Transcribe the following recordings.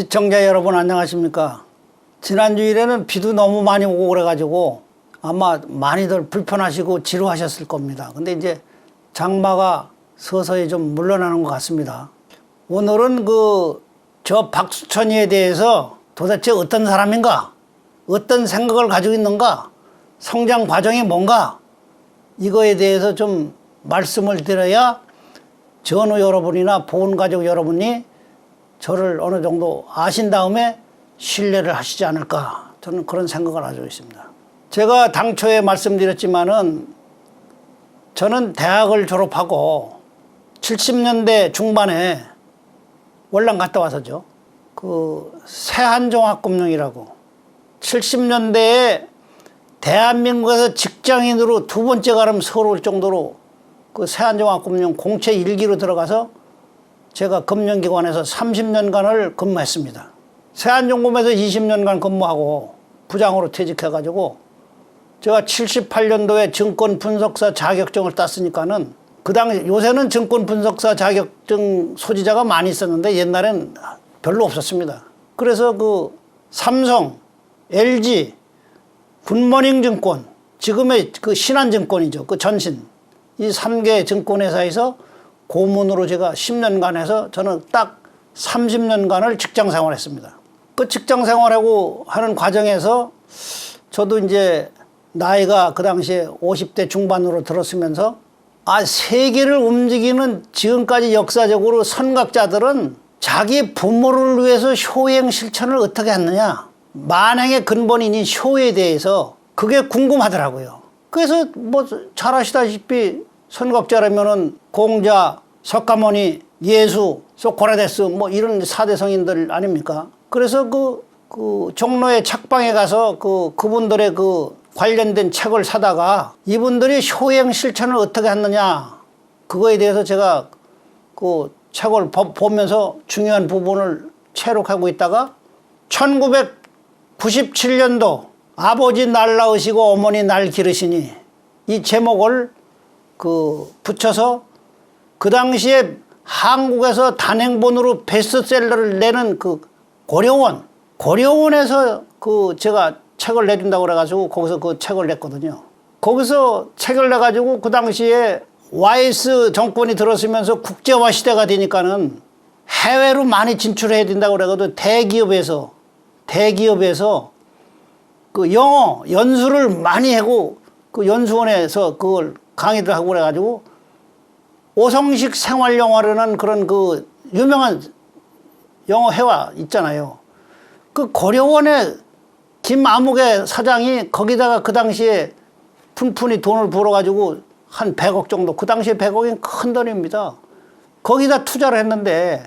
시청자 여러분 안녕하십니까? 지난 주일에는 비도 너무 많이 오고 그래가지고 아마 많이들 불편하시고 지루하셨을 겁니다. 근데 이제 장마가 서서히 좀 물러나는 것 같습니다. 오늘은 그 저 박수천이에 대해서 도대체 어떤 사람인가? 어떤 생각을 가지고 있는가? 성장 과정이 뭔가? 이거에 대해서 좀 말씀을 드려야 전우 여러분이나 보훈 가족 여러분이 저를 어느 정도 아신 다음에 신뢰를 하시지 않을까 저는 그런 생각을 가지고 있습니다. 제가 당초에 말씀드렸지만은 저는 대학을 졸업하고 70년대 중반에 월남 갔다 와서죠. 그 세한종합금융이라고 70년대에 대한민국에서 직장인으로 두 번째 가름 서러울 정도로 그 세한종합금융 공채 일기로 들어가서 제가 금융기관에서 30년간을 근무했습니다. 세한종금에서 20년간 근무하고 부장으로 퇴직해가지고 제가 78년도에 증권 분석사 자격증을 땄으니까는 그 당시 요새는 증권 분석사 자격증 소지자가 많이 있었는데 옛날엔 별로 없었습니다. 그래서 그 삼성, LG, 굿모닝 증권, 지금의 그 신한증권이죠. 그 전신. 이 3개 증권회사에서 고문으로 제가 10년간 해서 저는 딱 30년간을 직장 생활했습니다. 그 직장 생활하고 하는 과정에서 저도 이제 나이가 그 당시에 50대 중반으로 들었으면서 아, 세계를 움직이는 지금까지 역사적으로 선각자들은 자기 부모를 위해서 효행 실천을 어떻게 했느냐. 만행의 근본인 효에 대해서 그게 궁금하더라고요. 그래서 뭐 잘 아시다시피 선각자라면은 공자, 석가모니, 예수, 소크라테스 뭐 이런 사대 성인들 아닙니까? 그래서 그, 그 종로의 책방에 가서 그 그분들의 그 관련된 책을 사다가 이분들이 효행 실천을 어떻게 했느냐 그거에 대해서 제가 그 책을 보- 보면서 중요한 부분을 체록하고 있다가 1997년도 아버지 날 낳으시고 어머니 날 기르시니 이 제목을 그 붙여서 그 당시에 한국에서 단행본으로 베스트셀러를 내는 그 고려원 고려원에서 그 제가 책을 내준다고 그래가지고 거기서 그 책을 냈거든요. 거기서 책을 내가지고 그 당시에 YS 정권이 들어서면서 국제화 시대가 되니까는 해외로 많이 진출해야 된다고 그래가지고 대기업에서 대기업에서 그 영어 연수를 많이 하고 그 연수원에서 그걸 강의를 하고 그래가지고 오성식 생활 영화라는 그런 그 유명한 영어 회화 있잖아요. 그 고려원의 김아무개 사장이 거기다가 그 당시에 푼푼히 돈을 벌어가지고 한 100억 정도, 그 당시에 100억이 큰 돈입니다. 거기다 투자를 했는데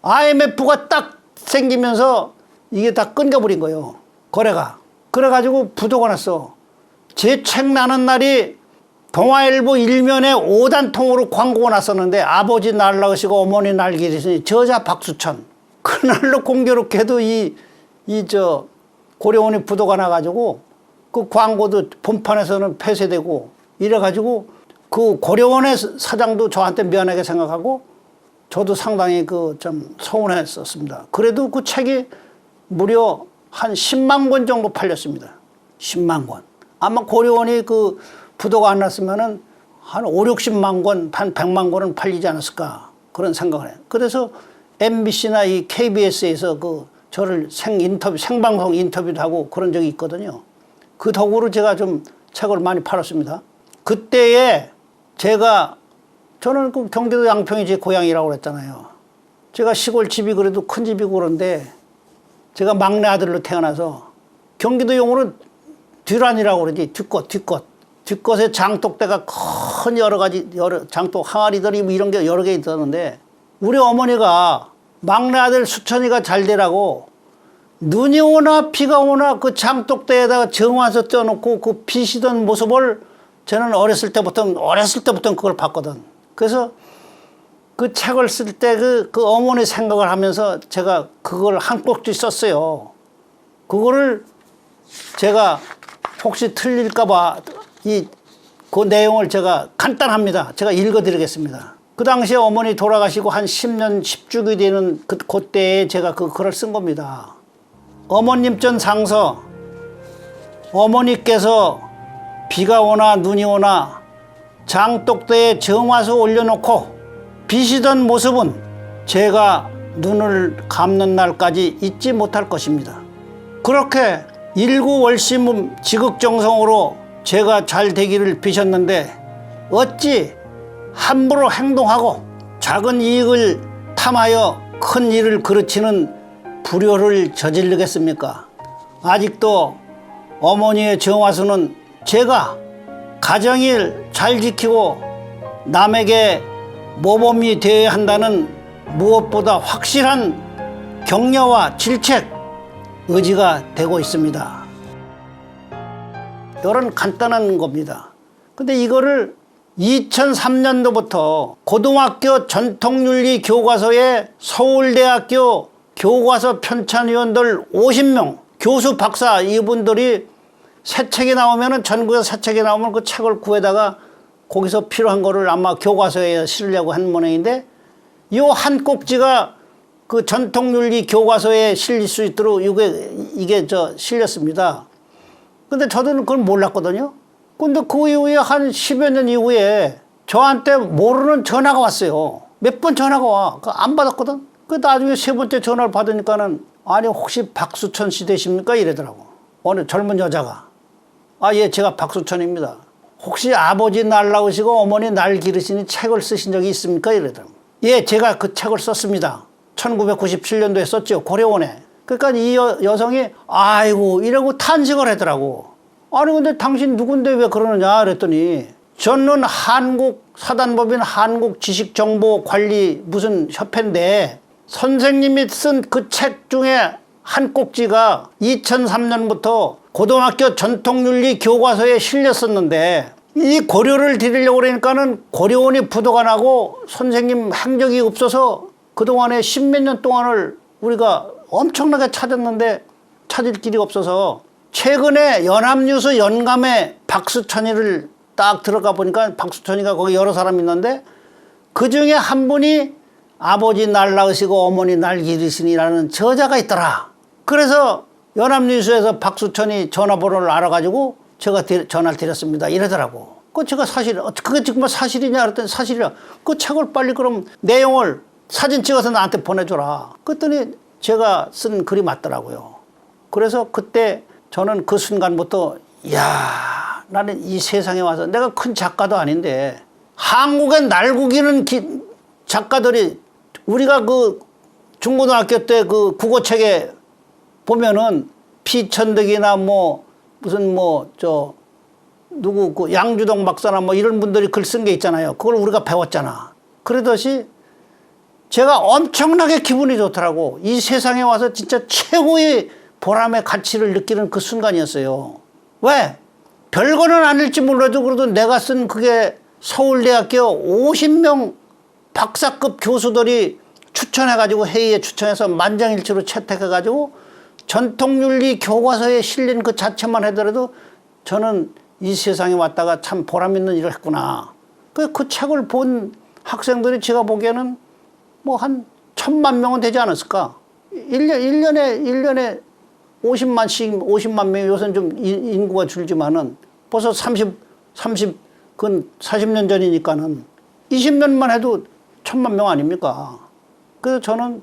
IMF가 딱 생기면서 이게 다 끊겨버린 거예요. 거래가. 그래가지고 부도가 났어. 제 책 나는 날이 동아일보 일면에 5단통으로 광고가 났었는데 아버지 날 낳으시고 어머니 날 기르시니 저자 박수천. 그날로 공교롭게도 이, 이 저 고려원이 부도가 나가지고 그 광고도 본판에서는 폐쇄되고 이래가지고 그 고려원의 사장도 저한테 미안하게 생각하고 저도 상당히 그 좀 서운했었습니다. 그래도 그 책이 무려 한 10만 권 정도 팔렸습니다. 10만 권. 아마 고려원이 그 부도가 안 났으면은 한 5, 60만 권, 한 100만 권은 팔리지 않았을까 그런 생각을 해요. 그래서 MBC나 이 KBS에서 그 저를 생 인터뷰, 생방송 인터뷰도 하고 그런 적이 있거든요. 그 덕으로 제가 좀 책을 많이 팔았습니다. 그때에 제가 저는 그 경기도 양평이 제 고향이라고 그랬잖아요. 제가 시골 집이 그래도 큰 집이고 그런데 제가 막내 아들로 태어나서 경기도 용어는 뒤란이라고 그러지 뒷꽃 뒷꽃 뒷꽃에 장독대가 큰 여러 가지 여러 장독 항아리들이 뭐 이런 게 여러 개 있었는데 우리 어머니가 막내 아들 수천이가 잘 되라고 눈이 오나 비가 오나 그 장독대에다가 정화서 떼어놓고 그 비시던 모습을 저는 어렸을 때부터 어렸을 때부터 그걸 봤거든. 그래서 그 책을 쓸 때 그 그 어머니 생각을 하면서 제가 그걸 한 꼭지 썼어요. 그거를 제가 혹시 틀릴까봐 이 그 내용을 제가 간단합니다. 제가 읽어드리겠습니다. 그 당시에 어머니 돌아가시고 한 10년 10주기 되는 그, 그때에 제가 그 글을 쓴 겁니다. 어머님 전 상서 어머니께서 비가 오나 눈이 오나 장독대에 정화수 올려놓고 비시던 모습은 제가 눈을 감는 날까지 잊지 못할 것입니다. 그렇게 일구월심 지극정성으로 제가 잘 되기를 비셨는데 어찌 함부로 행동하고 작은 이익을 탐하여 큰 일을 그르치는 불효를 저지르겠습니까? 아직도 어머니의 정화수는 제가 가정일 잘 지키고 남에게 모범이 되어야 한다는 무엇보다 확실한 격려와 질책, 의지가 되고 있습니다. 이런 간단한 겁니다. 근데 이거를 2003년도부터 고등학교 전통윤리 교과서에 서울대학교 교과서 편찬위원들 50명, 교수 박사 이분들이 새 책이 나오면은 전국에서 새 책이 나오면 그 책을 구해다가 거기서 필요한 거를 아마 교과서에 실으려고 한 모양인데 요한 꼭지가 그 전통윤리 교과서에 실릴 수 있도록 이게 이게 저 실렸습니다. 근데 저도 그걸 몰랐거든요. 근데 그 이후에 한 10여 년 이후에 저한테 모르는 전화가 왔어요. 몇 번 전화가 와. 그안 받았거든. 그 나중에 세 번째 전화를 받으니까는 아니 혹시 박수천 씨 되십니까? 이러더라고. 어느 젊은 여자가. 아, 예, 제가 박수천입니다. 혹시 아버지 날 낳으시고 어머니 날 기르시니 책을 쓰신 적이 있습니까? 이러더라고. 예, 제가 그 책을 썼습니다. 1997년도에 썼죠. 고려원에. 그러니까 이 여, 여성이 아이고 이러고 탄식을 하더라고. 아니 근데 당신 누군데 왜 그러느냐 그랬더니 저는 한국 사단법인 한국 지식정보관리 무슨 협회인데 선생님이 쓴 그 책 중에 한 꼭지가 2003년부터 고등학교 전통윤리 교과서에 실렸었는데 이 고려를 드리려고 그러니까는 고려원이 부도가 나고 선생님 행적이 없어서 그동안에 십몇 년 동안을 우리가 엄청나게 찾았는데 찾을 길이 없어서 최근에 연합뉴스 연감에 박수천이를 딱 들어가 보니까 박수천이가 거기 여러 사람 있는데 그 중에 한 분이 아버지 날 낳으시고 어머니 날 기르시니라는 저자가 있더라. 그래서 연합뉴스에서 박수천이 전화번호를 알아가지고 제가 드- 전화를 드렸습니다. 이러더라고. 그 제가 사실, 어, 그게 정말 사실이냐? 그랬더니 사실이야. 그 책을 빨리 그럼 내용을 사진 찍어서 나한테 보내줘라. 그랬더니 제가 쓴 글이 맞더라고요. 그래서 그때 저는 그 순간부터, 야 나는 이 세상에 와서 내가 큰 작가도 아닌데 한국의 날구기는 기- 작가들이 우리가 그 중고등학교 때 그 국어책에 보면은 피천득이나 뭐 무슨 뭐 저 누구 그 양주동 박사나 뭐 이런 분들이 글 쓴 게 있잖아요. 그걸 우리가 배웠잖아. 그러듯이 제가 엄청나게 기분이 좋더라고. 이 세상에 와서 진짜 최고의 보람의 가치를 느끼는 그 순간이었어요. 왜? 별거는 아닐지 몰라도 그래도 내가 쓴 그게 서울대학교 50명 박사급 교수들이 추천해가지고 회의에 추천해서 만장일치로 채택해가지고 전통윤리 교과서에 실린 그 자체만 하더라도 저는 이 세상에 왔다가 참 보람 있는 일을 했구나. 그, 그 책을 본 학생들이 제가 보기에는 뭐 한 천만 명은 되지 않았을까? 1년, 1년에, 1년에 50만씩, 50만 명이 요새는 좀 인- 인구가 줄지만은 벌써 30, 30, 그건 40년 전이니까는 20년만 해도 천만 명 아닙니까? 그래서 저는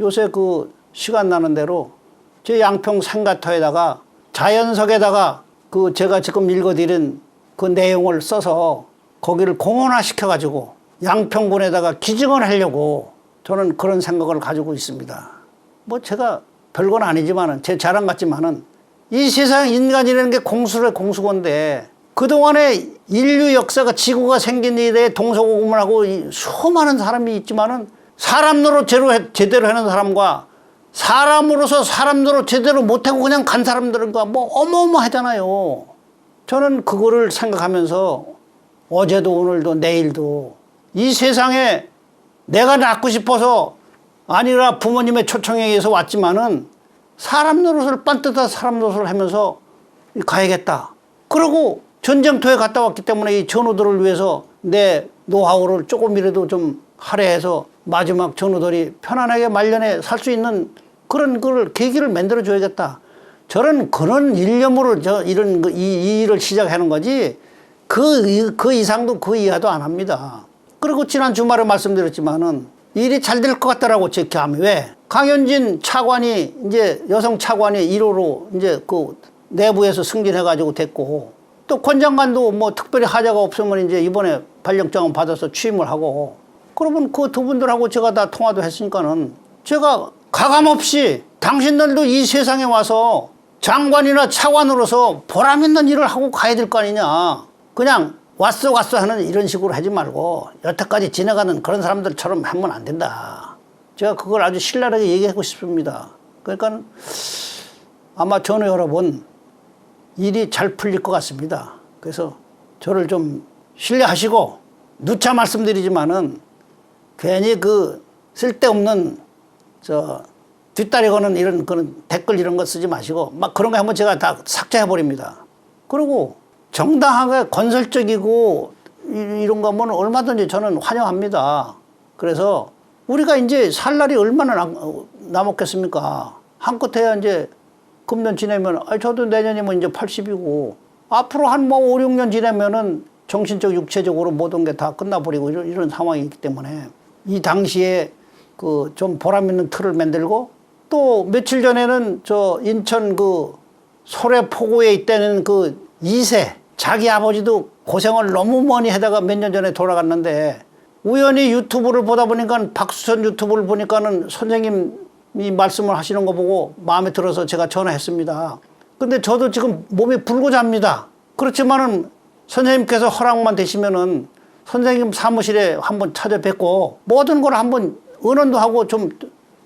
요새 그 시간 나는 대로 제 양평 상가터에다가 자연석에다가 그 제가 지금 읽어드린 그 내용을 써서 거기를 공원화 시켜가지고 양평군에다가 기증을 하려고 저는 그런 생각을 가지고 있습니다. 뭐 제가 별건 아니지만은 제 자랑 같지만은 이 세상 인간이라는 게 공수의 공수건데 그동안에 인류 역사가 지구가 생긴 이래 동서고금을 이 수많은 사람이 있지만은 사람 노릇 제대로, 해- 제대로 하는 사람과 사람으로서 사람 노릇 제대로 못하고 그냥 간 사람들과 뭐 어마어마하잖아요. 저는 그거를 생각하면서 어제도 오늘도 내일도 이 세상에 내가 낳고 싶어서 아니라 부모님의 초청에 의해서 왔지만은 사람 노릇을 빤듯한 사람 노릇을 하면서 가야겠다. 그러고 전쟁터에 갔다 왔기 때문에 이 전우들을 위해서 내 노하우를 조금이라도 좀 할애해서 마지막 전우들이 편안하게 말년에 살 수 있는 그런 걸 계기를 만들어 줘야겠다. 저런 그런 일념으로 저 이런 그 이, 이 일을 시작하는 거지 그, 이- 그 이상도 그 이하도 안 합니다. 그리고 지난 주말에 말씀드렸지만은 일이 잘 될 것 같다라고 제 감이 왜 강현진 차관이 이제 여성 차관이 1호로 이제 그 내부에서 승진해가지고 됐고 또 권 장관도 뭐 특별히 하자가 없으면 이제 이번에 발령장을 받아서 취임을 하고 그러면 그 두 분들하고 제가 다 통화도 했으니까는 제가 가감 없이 당신들도 이 세상에 와서 장관이나 차관으로서 보람 있는 일을 하고 가야 될 거 아니냐. 그냥 왔어 왔어 하는 이런 식으로 하지 말고 여태까지 지나가는 그런 사람들처럼 하면 안 된다. 제가 그걸 아주 신랄하게 얘기하고 싶습니다. 그러니까 아마 전우 여러분 일이 잘 풀릴 것 같습니다. 그래서 저를 좀 신뢰하시고 누차 말씀드리지만은 괜히 그 쓸데없는 저 뒷다리 거는 이런 그런 댓글 이런 거 쓰지 마시고 막 그런 거 한번 제가 다 삭제해 버립니다. 그리고 정당하게 건설적이고 이- 이런 거면 얼마든지 저는 환영합니다. 그래서 우리가 이제 살 날이 얼마나 남- 어, 남았겠습니까? 한껏 해야 이제 금년 지내면 아 저도 내년이면 이제 80이고 앞으로 한 뭐 5, 6년 지나면은 정신적 육체적으로 모든 게 다 끝나버리고 이런, 이런 상황이기 때문에 이 당시에 그 좀 보람 있는 틀을 만들고 또 며칠 전에는 저 인천 그 소래포구에 있다는 그 2세 자기 아버지도 고생을 너무 많이 하다가 몇 년 전에 돌아갔는데 우연히 유튜브를 보다 보니까 박수선 유튜브를 보니까는 선생님이 말씀을 하시는 거 보고 마음에 들어서 제가 전화했습니다. 근데 저도 지금 몸이 불고 잡니다. 그렇지만은 선생님께서 허락만 되시면은 선생님 사무실에 한번 찾아뵙고 모든 걸 한번 의논도 하고 좀,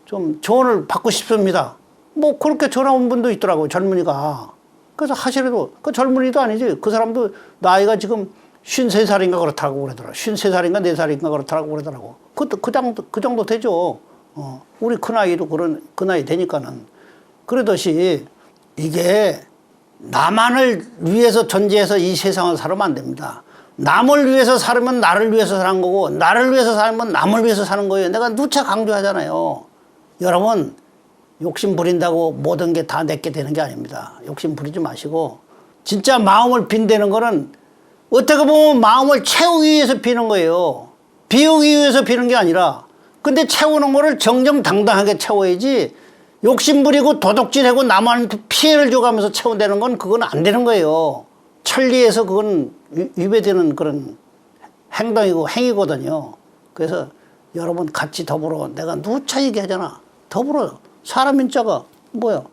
좀 조언을 받고 싶습니다. 뭐 그렇게 전화 온 분도 있더라고요, 젊은이가. 그래서 하시래도 그 젊은이도 아니지. 그 사람도 나이가 지금 53살인가 그렇다고 그러더라. 53살인가 4살인가 그렇다고 그러더라고. 그, 그 정도, 그 정도 되죠. 어. 우리 그 나이도 그런, 그 나이 되니까는. 그러듯이 이게 나만을 위해서 존재해서 이 세상을 살면 안 됩니다. 남을 위해서 살면 나를 위해서 사는 거고, 나를 위해서 살면 남을 위해서 사는 거예요. 내가 누차 강조하잖아요. 여러분, 욕심 부린다고 모든 게 다 내게 되는 게 아닙니다. 욕심 부리지 마시고 진짜 마음을 빈다는 거는 어떻게 보면 마음을 채우기 위해서 비는 거예요. 비우기 위해서 비는 게 아니라 근데 채우는 거를 정정당당하게 채워야지 욕심 부리고 도둑질하고 남한테 피해를 줘가면서 채운다는 건 그건 안 되는 거예요. 천리에서 그건 위- 위배되는 그런 행동이고 행위거든요. 그래서 여러분 같이 더불어 내가 누차 얘기하잖아. 더불어 사람 인자가 뭐야?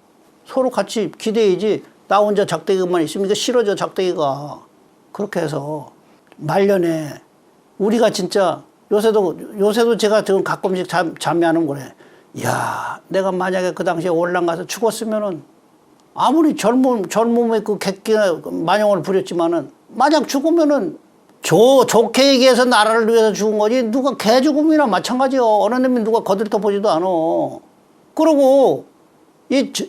서로 같이 기대야지 나 혼자 작대기만 있으면 이거 싫어져 작대기가 그렇게 해서 말년에 우리가 진짜 요새도 요새도 제가 지금 가끔씩 잠, 잠이하는 거래. 야, 내가 만약에 그 당시에 올랑 가서 죽었으면은 아무리 젊은 젊음의 그 객기나 만영을 부렸지만은 만약 죽으면은 조, 좋게 얘기해서 나라를 위해서 죽은 거지 누가 개 죽음이나 마찬가지요. 어느 놈이 누가 거들떠 보지도 않아. 그리고 이 저-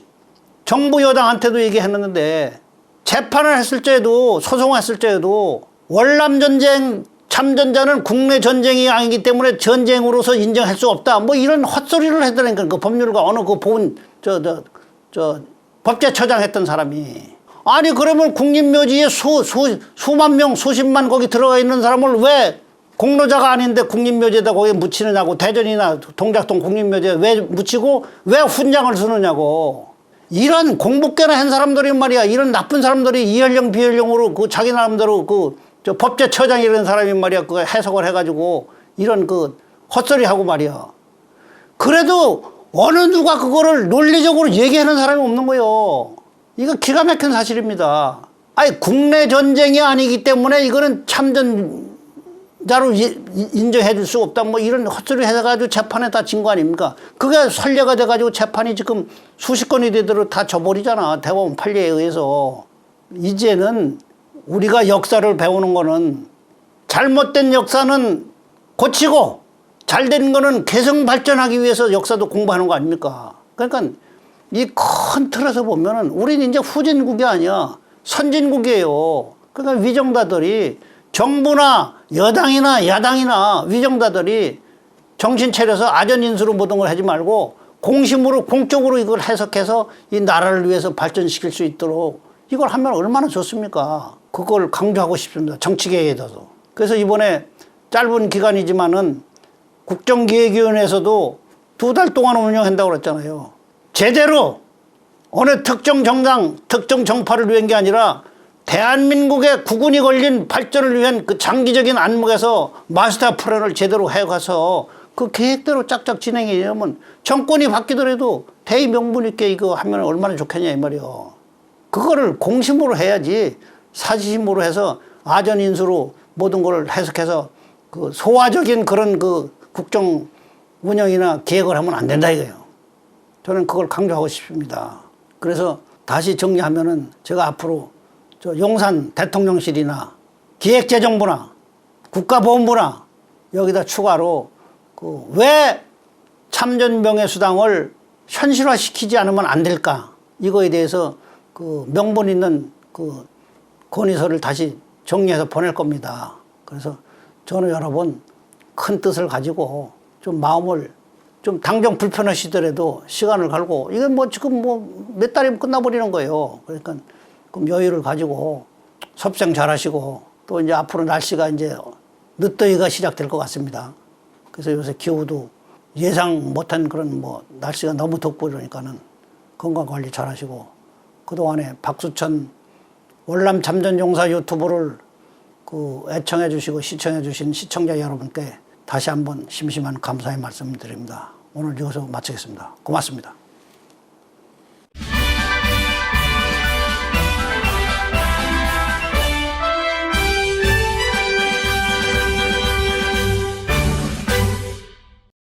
정부 여당한테도 얘기했는데 재판을 했을 때에도 소송했을 때에도 월남 전쟁 참전자는 국내 전쟁이 아니기 때문에 전쟁으로서 인정할 수 없다. 뭐 이런 헛소리를 했다니까 그 법률가 어느 그 보훈 저저 저 법제처장 했던 사람이 아니 그러면 국립묘지에 수, 수, 수만 명 수십만 거기 들어가 있는 사람을 왜 공로자가 아닌데 국립묘지에다 거기 묻히느냐고 대전이나 동작동 국립묘지에 왜 묻히고 왜 훈장을 쓰느냐고 이런 공복계나 한 사람들이 말이야 이런 나쁜 사람들이 이연령 비연령으로 그 자기 나름대로 그 저 법제처장 이런 사람이 말이야 그 해석을 해가지고 이런 그 헛소리 하고 말이야 그래도 어느 누가 그거를 논리적으로 얘기하는 사람이 없는 거예요. 이거 기가 막힌 사실입니다. 아니 국내 전쟁이 아니기 때문에 이거는 참전 자로 인정해 줄 수가 없다. 뭐 이런 헛소리 해가지고 재판에 다 진 거 아닙니까? 그게 선례가 돼가지고 재판이 지금 수십 건이 되도록 다 져버리잖아. 대법원 판례에 의해서. 이제는 우리가 역사를 배우는 거는 잘못된 역사는 고치고 잘된 거는 개성 발전하기 위해서 역사도 공부하는 거 아닙니까? 그러니까 이 큰 틀에서 보면은 우리는 이제 후진국이 아니야. 선진국이에요. 그러니까 위정자들이 정부나 여당이나 야당이나 위정자들이 정신 차려서 아전 인수로 모든 걸 하지 말고 공심으로 공적으로 이걸 해석해서 이 나라를 위해서 발전시킬 수 있도록 이걸 하면 얼마나 좋습니까? 그걸 강조하고 싶습니다. 정치계에서도. 그래서 이번에 짧은 기간이지만은 국정기획위원회에서도 두 달 동안 운영한다고 그랬잖아요. 제대로 어느 특정 정당, 특정 정파를 위한 게 아니라 대한민국의 국운이 걸린 발전을 위한 그 장기적인 안목에서 마스터 플랜을 제대로 해가서 그 계획대로 짝짝 진행하려면 정권이 바뀌더라도 대의 명분 있게 이거 하면 얼마나 좋겠냐 이 말이요. 그거를 공심으로 해야지 사지심으로 해서 아전 인수로 모든 걸 해석해서 그 소화적인 그런 그 국정 운영이나 기획을 하면 안 된다 이거예요. 저는 그걸 강조하고 싶습니다. 그래서 다시 정리하면은 제가 앞으로 저 용산 대통령실이나 기획재정부나 국가보훈부나 여기다 추가로 그 왜 참전병의 수당을 현실화시키지 않으면 안 될까 이거에 대해서 그 명분 있는 그 건의서를 다시 정리해서 보낼 겁니다. 그래서 저는 여러분 큰 뜻을 가지고 좀 마음을 좀 당장 불편하시더라도 시간을 갈고 이건 뭐 지금 뭐 몇 달이면 끝나버리는 거예요. 그러니까 그럼 여유를 가지고 섭생 잘 하시고 또 이제 앞으로 날씨가 이제 늦더위가 시작될 것 같습니다. 그래서 요새 기후도 예상 못한 그런 뭐 날씨가 너무 덥고 그러니까는 건강 관리 잘 하시고 그동안에 박수천 월남 잠전용사 유튜브를 그 애청해 주시고 시청해 주신 시청자 여러분께 다시 한번 심심한 감사의 말씀 드립니다. 오늘 여기서 마치겠습니다. 고맙습니다.